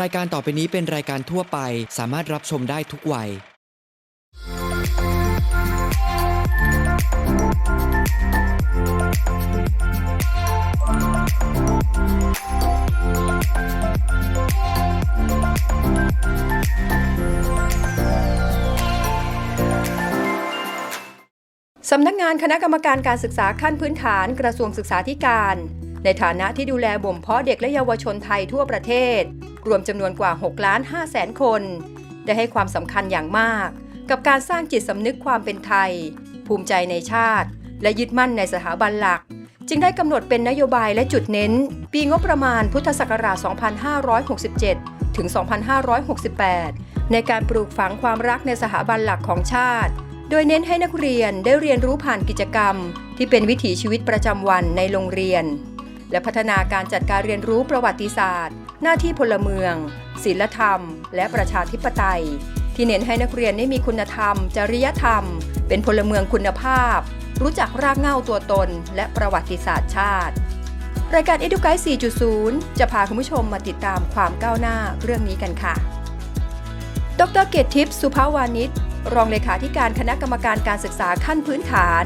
รายการต่อไปนี้เป็นรายการทั่วไป สามารถรับชมได้ทุกวัย สำนักงานคณะกรรมการการศึกษาขั้นพื้นฐานกระทรวงศึกษาธิการ ในฐานะที่ดูแลบ่มเพาะเด็กและเยาวชนไทยทั่วประเทศ รวมจำนวนกว่า6ล้าน5แสนคน ได้ให้ความสำคัญอย่างมาก กับการสร้างจิตสำนึกความเป็นไทย ภูมิใจในชาติ และยึดมั่นในสถาบันหลัก จึงได้กำหนดเป็นนโยบายและจุดเน้น ปีงบประมาณพุทธศักราช 2567 ถึง 2568 ในการปลูกฝังความรักในสถาบันหลักของชาติ โดยเน้นให้นักเรียนได้เรียนรู้ผ่านกิจกรรม ที่เป็นวิถีชีวิตประจำวันในโรงเรียน และพัฒนาการจัดการเรียนรู้ประวัติศาสตร์ หน้าที่พลเมือง ศีลธรรม และประชาธิปไตย ที่เน้นให้นักเรียนได้มีคุณธรรม จริยธรรม เป็นพลเมืองคุณภาพ รู้จักรากเหง้าตัวตน และประวัติศาสตร์ชาติ รายการ e d u c a t e 4.0 จะพาคุณผู้ชมมาติดตามความก้าวหน้าเรื่องนี้กันค่ะ ดรเกตทิพย์สุภาวานิชรองเลขาธิการคณะกรรมการการศึกษาขั้นพื้นฐาน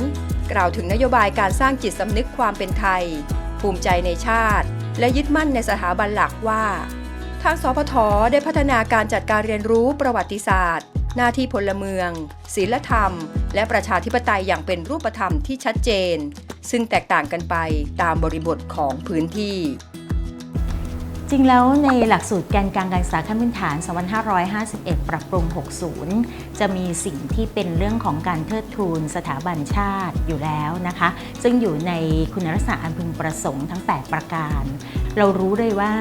กล่าวถึงนโยบายการสร้างจิตสำนึกความเป็นไทย ภูมิใจในชาติ และยึดมั่นในสถาบันหลักว่า ทางสพทได้พัฒนาการจัดการเรียนรู้ประวัติศาสตร์ หน้าที่พลเมือง ศีลธรรม และประชาธิปไตยอย่างเป็นรูปธรรมที่ชัดเจน ซึ่งแตกต่างกันไปตามบริบทของพื้นที่ จริงแล้วในหลักสูตรแกนกลางการศึกษาขั้นพื้นฐาน 2551 ปรับปรุง 60 จะมีสิ่งที่เป็นเรื่องของการเทิดทูนสถาบันชาติอยู่แล้วนะคะ ซึ่งอยู่ในคุณลักษณะอันพึงประสงค์ทั้ง 8 ประการ เรารู้เลยว่า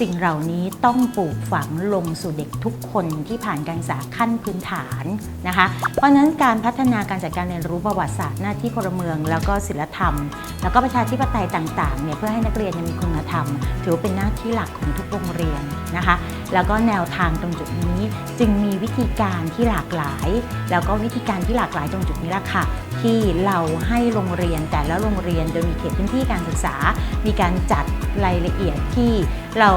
สิ่งเหล่านี้ต้องปลูกฝังลงสู่เด็กทุกคนที่ผ่านการศึกษาขั้นพื้นฐานนะคะ เพราะฉะนั้นการพัฒนาการจัดการเรียนรู้ประวัติศาสตร์หน้าที่พลเมือง แล้วก็ศิลธรรม แล้วก็ประชาธิปไตยต่างๆเนี่ยเพื่อให้นักเรียนมีคุณธรรม ถือว่าเป็นหน้าที่หลักของทุกโรงเรียนนะคะ แล้วก็แนวทางตรงจุดนี้จึงมีวิธีการที่หลากหลาย แล้วก็วิธีการที่หลากหลายตรงจุดนี้ละค่ะ ที่เราให้โรงเรียนแต่และโรงเรียนโดยมีเขตพื้นที่การศึกษา มีการจัดรายละเอียดที่เรา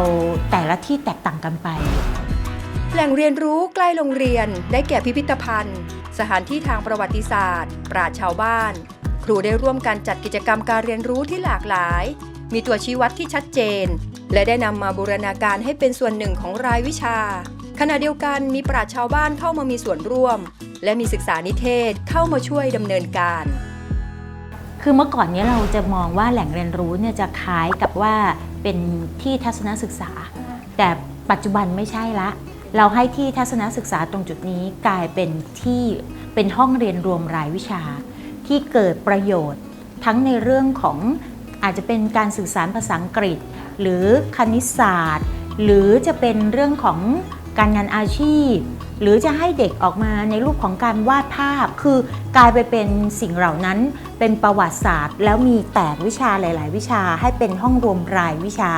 แต่ละที่แตกต่างกันไป แหล่งเรียนรู้ใกล้โรงเรียนได้แก่พิพิธภัณฑ์ สถานที่ทางประวัติศาสตร์ ปราชชาวบ้าน ครูได้ร่วมกันจัดกิจกรรมการเรียนรู้ที่หลากหลาย มีตัวชี้วัดที่ชัดเจน และได้นำมาบูรณาการให้เป็นส่วนหนึ่งของรายวิชา ขณะเดียวกันมีปราชชาวบ้านเข้ามามีส่วนร่วม และมีศึกษานิเทศเข้ามาช่วยดำเนินการ คือเมื่อก่อนนี้เราจะมองว่าแหล่งเรียนรู้เนี่ยจะคล้ายกับว่าเป็นที่ทัศนศึกษา แต่ปัจจุบันไม่ใช่ละ เราให้ที่ทัศนศึกษาตรงจุดนี้กลายเป็นที่เป็นห้องเรียนรวมรายวิชา ที่เกิดประโยชน์ทั้งในเรื่องของ อาจจะเป็นการสื่อสารภาษาอังกฤษ หรือคณิตศาสตร์ หรือจะเป็นเรื่องของการงานอาชีพ หรือจะให้เด็กออกมาในรูปของการวาดภาพ คือกลายไปเป็นสิ่งเหล่านั้น เป็นประวัติศาสตร์ แล้วมีแตกวิชาหลาย ๆ วิชาให้เป็นห้องรวมรายวิชา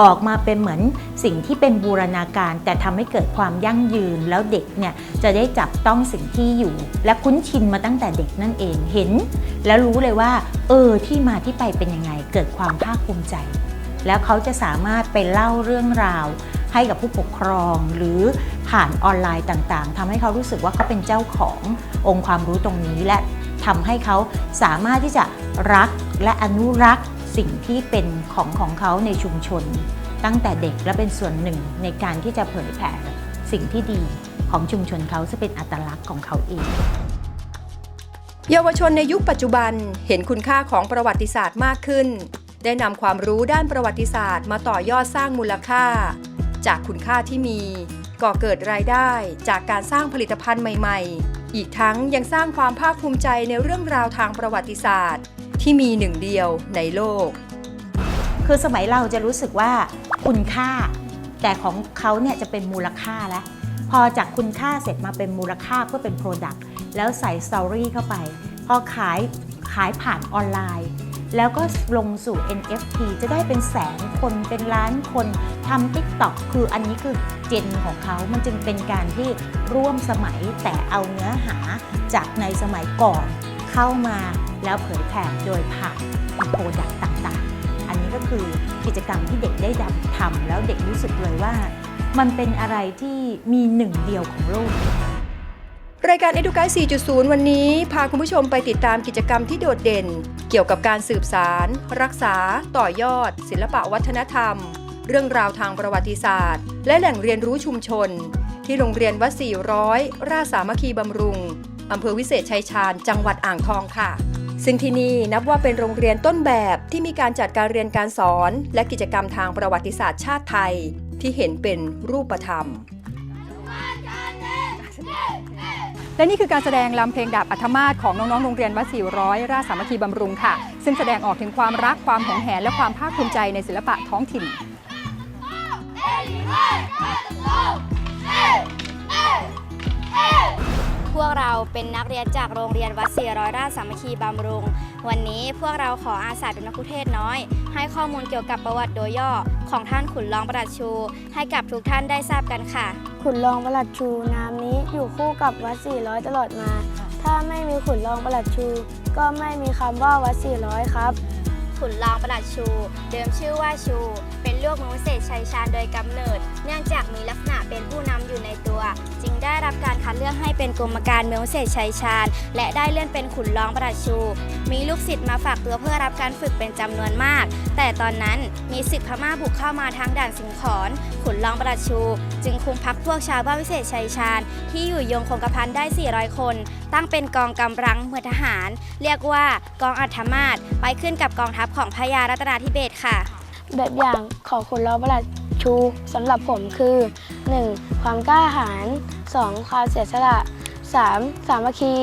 ออกมาเป็นเหมือนสิ่งที่เป็นบูรณาการ แต่ทำให้เกิดความยั่งยืนแล้วเด็กเนี่ยจะได้จับต้องสิ่งที่อยู่ และคุ้นชินมาตั้งแต่เด็กนั่นเองเห็น แล้วรู้เลยว่า เออที่มาที่ไปเป็นยังไง เกิดความภาคภูมิใจ แล้วเขาจะสามารถไปเล่าเรื่องราว ให้กับผู้ปกครองหรือผ่านออนไลน์ต่างๆทำให้เขารู้สึกว่าเขาเป็นเจ้าขององค์ความรู้ตรงนี้และทำให้เขาสามารถที่จะรักและอนุรักษ์ สิ่งที่เป็นของของเขาในชุมชน ตั้งแต่เด็กและเป็นส่วนหนึ่งในการที่จะเผยแผ่สิ่งที่ดีของชุมชนเขาจะเป็นอัตลักษณ์ของเขาเอง เยาวชนในยุคปัจจุบันเห็นคุณค่าของประวัติศาสตร์มากขึ้น ได้นำความรู้ด้านประวัติศาสตร์ มาต่อยอดสร้างมูลค่า จากคุณค่าที่มีก่อเกิดรายได้จากการสร้างผลิตภัณฑ์ใหม่ ๆ อีกทั้งยังสร้างความภาคภูมิใจในเรื่องราวทางประวัติศาสตร์ ที่มีหนึ่งเดียวในโลก คือสมัยเราจะรู้สึกว่าคุณค่า แต่ของเขาเนี่ยจะเป็นมูลค่าแล้ว พอจากคุณค่าเสร็จมาเป็นมูลค่าเพื่อเป็น Product แล้วใส่สตอรี่เข้าไป พอขายขายผ่านออนไลน์ แล้วก็ลงสู่ NFT จะได้เป็นแสนคนเป็นล้านคนทำ TikTok คืออันนี้คือเจนของเขา มันจึงเป็นการที่ร่วมสมัยแต่เอาเนื้อหาจากในสมัยก่อนเข้ามา แล้วเผยแผ่โดยผ่านโปรดักต์ต่างๆ อันนี้ก็คือกิจกรรมที่เด็กได้ดทำแล้วเด็กรู้สึกเลยว่า มันเป็นอะไรที่มีหนึ่งเดียวของโลกรายการ e d u c a 4.0 วันนี้ พาคุณผู้ชมไปติดตามกิจกรรมที่โดดเด่น เกี่ยวกับการสืบสาร รักษา ต่อยอด ศิลปะวัฒนธรรม เรื่องราวทางประวัติศาสตร์ และแหล่งเรียนรู้ชุมชน ที่โรงเรียนวัด400 ราชสามัคคีบำรุง อำเภอวิเศษชัยชาญ จังหวัดอ่างทองค่ะ ซึ่งที่นี่นับว่าเป็นโรงเรียนต้นแบบที่มีการจัดการเรียนการสอน และกิจกรรมทางประวัติศาสตร์ชาติไทย ที่เห็นเป็นรูปธรรม และนี่คือการแสดงลำเพลงดาบอัธมาศของน้องๆ โรงเรียนวัด400ราชสามัคคีบำรุงค่ะ ซึ่งแสดงออกถึงความรักความหงแหนและความภาคภูมิใจในศิลปะท้องถิ่น พวกเราเป็นนักเรียนจากโรงเรียนวัด400ราชสามัคคีบำรุง วันนี้พวกเราขออาสาเป็นนักคุเทศน้อย ให้ข้อมูลเกี่ยวกับประวัติโดยย่อของท่านขุนรองประหลัดชู ให้กับทุกท่านได้ทราบกันค่ะ ขุนรองประหลัดชูนามนี้อยู่คู่กับวัด400ตลอดมา ถ้าไม่มีขุนรองประหลัดชู ก็ไม่มีคำว่าวัด400ครับขุนรองประหลัดชู เดิมชื่อว่าชู เป็นลูกมือวิเศษชัยชาญโดยกำเนิด เนื่องจากมีลักษณะเป็นผู้นำอยู่ในตัว จึงได้รับการคัดเลือกให้เป็นกรมการเมืองวิเศษชัยชาญ และได้เลื่อนเป็นขุนรองประชู มีลูกศิษย์มาฝากตัวเพื่อรับการฝึกเป็นจำนวนมาก แต่ตอนนั้นมีศึกพม่าบุกเข้ามาทางด่านสิงขอนขุนรองประชู จึงคุมพักพวกชาวบ้านวิเศษชัยชาญ ที่อยู่ยงคงกระพันได้ 400 คน ตั้งเป็นกองกำลังเมือทหาร เรียกว่ากองอัฐมาศไปขึ้นกับกองทัพของพญารัตนาธิเบศค่ะ แบบอย่างของขุนรอประหลัดชูสำหรับผมคือ 1. ความกล้าหาญ 2. ความเสียสละ 3. สามัคคี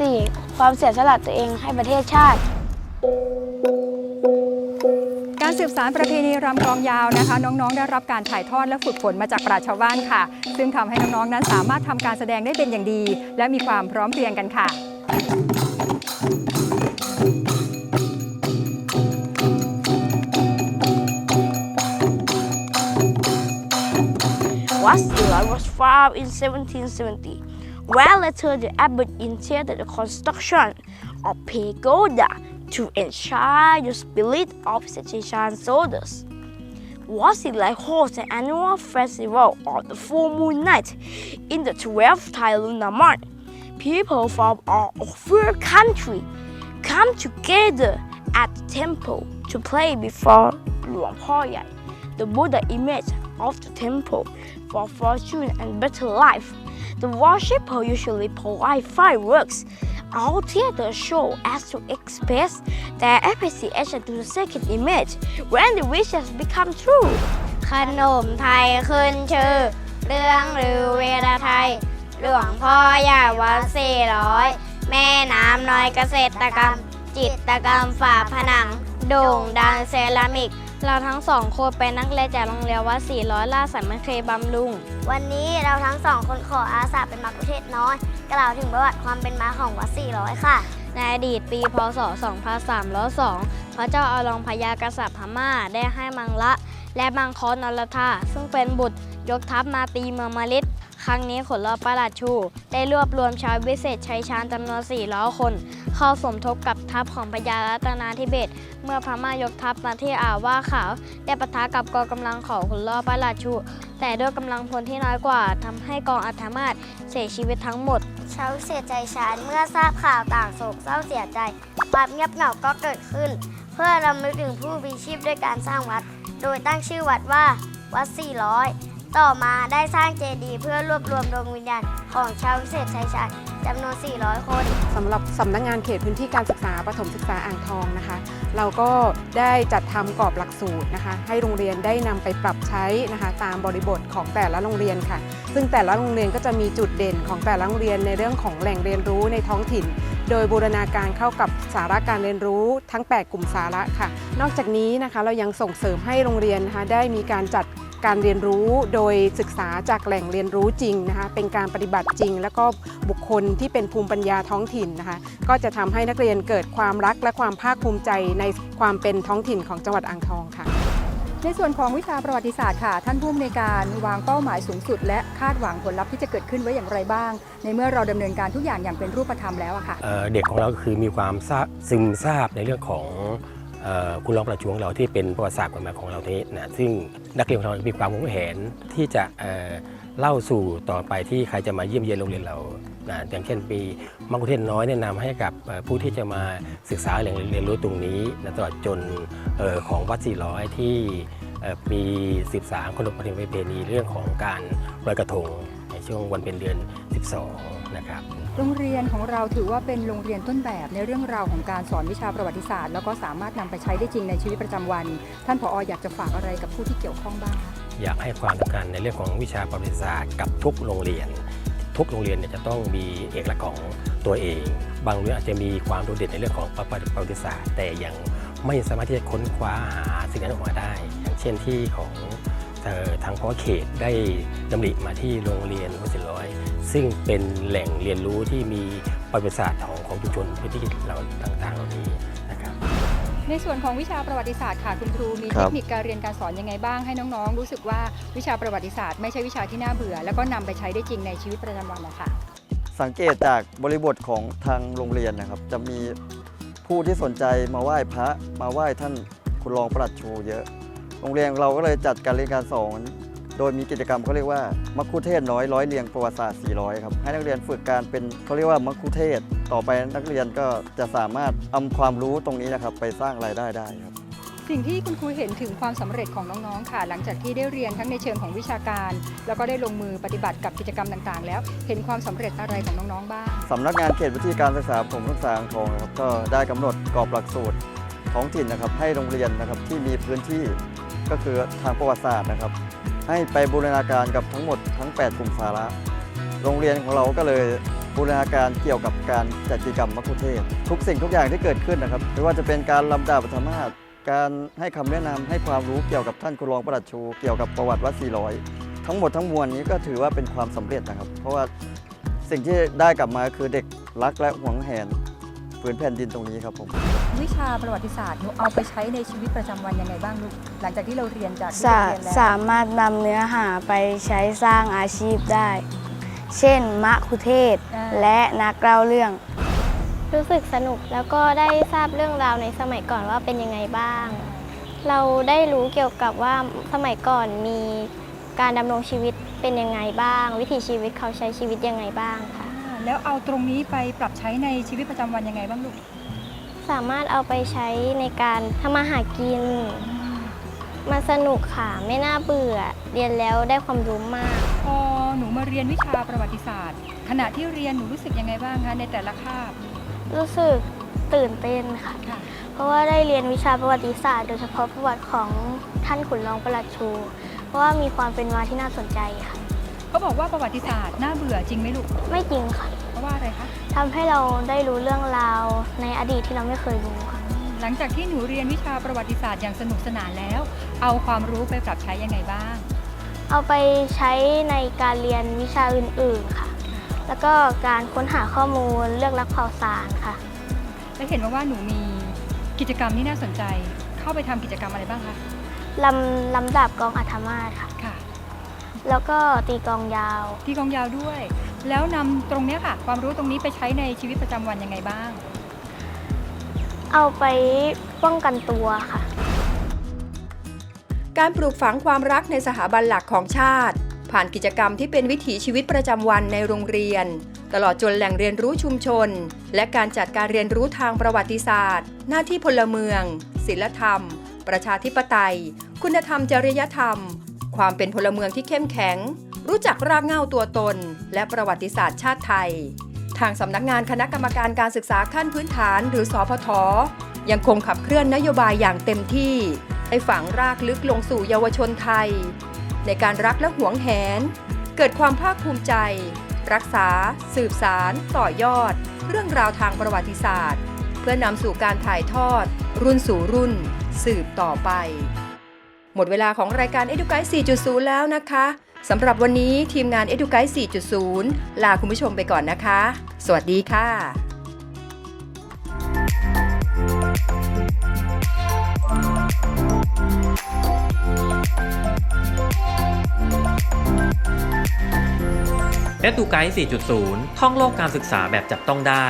4. ความเสียสละตัวเองให้ประเทศชาติ การสืบสารประเพณีรำกลองยาวนะคะ น้องๆ ได้รับการถ่ายทอดและฝึกฝนมาจากปราชญ์ชาวบ้านค่ะ ซึ่งทำให้น้องๆนั้นสามารถทำการแสดงได้เป็นอย่างดี และมีความพร้อมเพรียงกันค่ะ was July was founded in 1770, Well, later the abbot intended the construction of pagoda to ensure the spirit of Cistercian soldiers. Wasilai hosts an annual festival on the full moon night in the 12th Thai lunar month. People from all over the country come together at the temple to play before Luang Poyai, the Buddha image of the temple for fortune and better life. The worshipper usually provide fireworks. All theater show as to express their appreciation to the sacred image when the wishes become true. ขนมไทยขึ้นชื่อ เรื่องหรือเวลาไทย หลวงพ่อใหญ่วัดสี่ร้อยแม่น้ำน้อยเกษตรกรรม จิตรกรรมฝาผนัง โด่งดังเซรามิก เราทั้งสองคนเป็นนักเรียนจากโรงเรียนวัด400ลาดสามัคคีบำรุง วันนี้เราทั้งสองคนขออาสาเป็นมักคุเทศน้อย กล่าวถึงประวัติความเป็นมาของวัด400ค่ะ ในอดีตปีพศ 2302 พระเจ้าอาลองพญากษัตริย์พม่าได้ให้มังละ และมังคอนรธาซึ่งเป็นบุตรยกทัพมาตีเมืองมาลิดครั้งนี้ขนรอประหลัดชู ได้รวบรวมชาววิเศษชัยชาญจำนวน400คน เข้าสมทบกับทัพของพญารัตนาธิเบศเมื่อพม่ายกทัพมาที่อ่าวว่าขาว ได้ปะทะกับกองกำลังของขุนรอประหลัดชู แต่ด้วยกำลังพลที่น้อยกว่าทำให้กองอัฐมาศเสียชีวิตทั้งหมด ชาวเสียใจชาญเมื่อทราบข่าวต่างโศกเศร้าเสียใจความเงียบเหงาก็เกิดขึ้น เพื่อรำลึกถึงผู้มีชีพด้วยการสร้างวัด โดยตั้งชื่อวัดว่าวัด 400 ต่อมาได้สร้างเจดีย์เพื่อรวบรวมดวงวิญญาณของชาววิเศษชัยชาญจำนวน 400 คน สำหรับสำนักงานเขตพื้นที่การศึกษาประถมศึกษาอ่างทองนะคะ เราก็ได้จัดทำกรอบหลักสูตรนะคะ ให้โรงเรียนได้นำไปปรับใช้นะคะ ตามบริบทของแต่ละโรงเรียนค่ะ ซึ่งแต่ละโรงเรียนก็จะมีจุดเด่นของแต่ละโรงเรียนในเรื่องของแหล่งเรียนรู้ในท้องถิ่น โดยบูรณาการเข้ากับสาระการเรียนรู้ทั้ง 8 กลุ่มสาระค่ะ นอกจากนี้นะคะเรายังส่งเสริมให้โรงเรียนนะคะได้มีการจัด การเรียนรู้โดยศึกษาจากแหล่งเรียนรู้จริงนะคะเป็นการปฏิบัติจริง แล้วก็บุคคลที่เป็นภูมิปัญญาท้องถิ่นนะคะก็จะทำให้นักเรียนเกิดความรักและความภาคภูมิใจในความเป็นท้องถิ่นของจังหวัดอ่างทองค่ะในส่วนของวิชาประวัติศาสตร์ค่ะ ท่านผู้อำนวยการวางเป้าหมายสูงสุด และคาดหวังผลลัพธ์ที่จะเกิดขึ้นไว้อย่างไรบ้าง ในเมื่อเราดำเนินการทุกอย่างอย่างเป็นรูปธรรมแล้วอะค่ะเอ่อเด็กของเราก็คือมีความทราบซึมทราบในเรื่องของเอ่อ คุณรองประชูของเราที่เป็นประวัติศาสตร์ความหมายของเราทีนี้นะซึ่งนักเรียนของเรามีความหวงแหนที่จะเเล่าสู่ต่อไปที่ใครจะมาเยี่ยมเยียนโรงเรียนเรานะอย่างเช่นปีมังคุเทศน้อยแนะนำให้กับผู้ที่จะมาศึกษาแหล่งเรียนรู้ตรงนี้นะตลอดจนออของวัด 400 ที่เอ่ปี 13ขนบประเพณีเรื่องของการลอยกระทง ช่วงวันเป็นเดือน 12 นะครับ โรงเรียนของเราถือว่าเป็นโรงเรียนต้นแบบในเรื่องราวของการสอนวิชาประวัติศาสตร์ แล้วก็สามารถนำไปใช้ได้จริงในชีวิตประจำวัน ท่านผออยากจะฝากอะไรกับผู้ที่เกี่ยวข้องบ้างคะอยากให้ความสำคัญในเรื่องของวิชาประวัติศาสตร์กับทุกโรงเรียน ทุกโรงเรียนเนี่ยจะต้องมีเอกลักษณ์ของตัวเอง บางโรงเรียนอาจจะมีความโดดเด่นในเรื่องของประวัติศาสตร์ แต่ยังไม่สามารถที่จะค้นคว้าหาสิ่งนั้นออกมาได้ อย่างเช่นที่ของเอ่อ ทางพอเขตได้ดำริมาที่โรงเรียนวัดสิร้อย ซึ่งเป็นแหล่งเรียนรู้ที่มีประวัติศาสตร์ของของชุมชนพื้นที่เราต่างๆเหล่านี้นะครับในส่วนของวิชาประวัติศาสตร์ค่ะคุณครูมีคเทรับคนิคการเรียนการสอนยังไงบ้างให้น้องๆ รู้สึกว่าวิชาประวัติศาสตร์ไม่ใช่วิชาที่น่าเบื่อ แล้วก็นำไปใช้ได้จริงในชีวิตประจำวันนะคะสังเกตจากบริบทของทางโรงเรียนนะครับ จะมีผู้ที่สนใจมาไหว้พระมาไหว้ท่านคุณรองประหลัดชูเยอะ โรงเรียนเราก็เลยจัดการเรียนการสอน โดยมีกิจกรรมเขาเรียกว่ามัคคุเทศก์น้อยร้อยเรียงประวัติศาสตร์ 400 ครับ ให้นักเรียนฝึกการเป็นเขาเรียกว่ามัคคุเทศก์ต่อไปนักเรียนก็จะสามารถเอาความรู้ตรงนี้นะครับไปสร้างรายได้ได้ครับสิ่งที่คุณครูเห็นถึงความสำเร็จของน้องๆ ค่ะ หลังจากที่ได้เรียนทั้งในเชิงของวิชาการ แล้วก็ได้ลงมือปฏิบัติกับกิจกรรมต่างๆ แล้ว เห็นความสำเร็จอะไรของน้องๆ บ้างสำนักงานเขตวิทยการศึกษาประถมศึกษาอ่างทองนะครับก็ได้กำหนดกรอบหลักสูตรท้องถิ่นนะครับให้โรงเรียนนะครับที่มีพื้นที่ ก็คือทางประวัติศาสตร์นะครับ ให้ไปบูรณาการกับทั้งหมดทั้ง 8 กลุ่มสาระ โรงเรียนของเราก็เลยบูรณาการเกี่ยวกับการจัดกิจกรรมมัคคุเทศ ทุกสิ่งทุกอย่างที่เกิดขึ้นนะครับไม่ว่าจะเป็นการลำดาบปฐมาศการให้คำแนะนำให้ความรู้เกี่ยวกับท่านคุณรองประหลัดชู เกี่ยวกับประวัติวัด400 ทั้งหมดทั้งมวลนี้ก็ถือว่าเป็นความสำเร็จนะครับ เพราะว่าสิ่งที่ได้กลับมาคือเด็กรักและหวงแหนผืนแผ่นดินตรงนี้ครับผม วิชาประวัติศาสตร์หนูเอาไปใช้ในชีวิตประจำวันยังไงบ้างลูกหลังจากที่เราเรียนจากที่สาเราเรียนแล้วสามารถนำเนื้อหาไปใช้สร้างอาชีพได้ เช่น มะคุเทศก์และนักเล่าเรื่อง รู้สึกสนุกแล้วก็ได้ทราบเรื่องราวในสมัยก่อนว่าเป็นยังไงบ้าง เราได้รู้เกี่ยวกับว่าสมัยก่อนมีการดำรงชีวิตเป็นยังไงบ้าง วิถีชีวิตเขาใช้ชีวิตยังไงบ้างค่ะ อ่าแล้วเอาตรงนี้ไปปรับใช้ในชีวิตประจำวันยังไงบ้างลูก สามารถเอาไปใช้ในการทำมาหากิน มันสนุกค่ะ ไม่น่าเบื่อ เรียนแล้วได้ความรู้มาก พอหนูมาเรียนวิชาประวัติศาสตร์ ขณะที่เรียนหนูรู้สึกยังไงบ้างคะในแต่ละคาบ รู้สึกตื่นเต้นค่ะ ค่ะ เพราะว่าได้เรียนวิชาประวัติศาสตร์โดยเฉพาะประวัติของท่านขุนรองประหลัดชู เพราะว่ามีความเป็นมาที่น่าสนใจค่ะ เขาบอกว่าประวัติศาสตร์น่าเบื่อจริงไหมลูก ไม่จริงค่ะเพราะว่าอะไรคะทำให้เราได้รู้เรื่องราวในอดีตที่เราไม่เคยรู้ค่ะ หลังจากที่หนูเรียนวิชาประวัติศาสตร์อย่างสนุกสนานแล้ว เอาความรู้ไปปรับใช้ยังไงบ้าง เอาไปใช้ในการเรียนวิชาอื่นๆค่ะ แล้วก็การค้นหาข้อมูลเลือกรับข่าวสารค่ะ และเห็นมาว่าหนูมีกิจกรรมที่น่าสนใจ เข้าไปทำกิจกรรมอะไรบ้างคะลำลำดับกองอัธมาศค่ะ ค่ะ แล้วก็ตีกลองยาว ที่กองยาวด้วย แล้วนำตรงเนี้ยค่ะ ความรู้ตรงนี้ไปใช้ในชีวิตประจำวันยังไงบ้าง เอาไปป้องกันตัวค่ะ การปลูกฝังความรักในสถาบันหลักของชาติ ผ่านกิจกรรมที่เป็นวิถีชีวิตประจำวันในโรงเรียน ตลอดจนแหล่งเรียนรู้ชุมชน และการจัดการเรียนรู้ทางประวัติศาสตร์ หน้าที่พลเมือง ศิลธรรม ประชาธิปไตย คุณธรรมจริยธรรม ความเป็นพลเมืองที่เข้มแข็ง รู้จักรากเหง้าตัวตน และประวัติศาสตร์ชาติไทย ทางสำนักงานคณะกรรมการการศึกษาขั้นพื้นฐาน หรือสอพทยังคงขับเคลื่อนนโยบายอย่างเต็มที่ให้ฝังรากลึกลงสู่เยาวชนไทย ในการรักและหวงแหน เกิดความภาคภูมิใจ รักษา สืบสาร ต่อยอด เรื่องราวทางประวัติศาสตร์ เพื่อนำสู่การถ่ายทอด รุ่นสู่รุ่น สืบต่อไป หมดเวลาของรายการ Eduguide 4.0 แล้วนะคะสำหรับวันนี้ทีมงาน Eduguide 4.0 ลาคุณผู้ชมไปก่อนนะคะ สวัสดีค่ะและดูไกด์4.0 ท่องโลกการศึกษาแบบจับต้องได้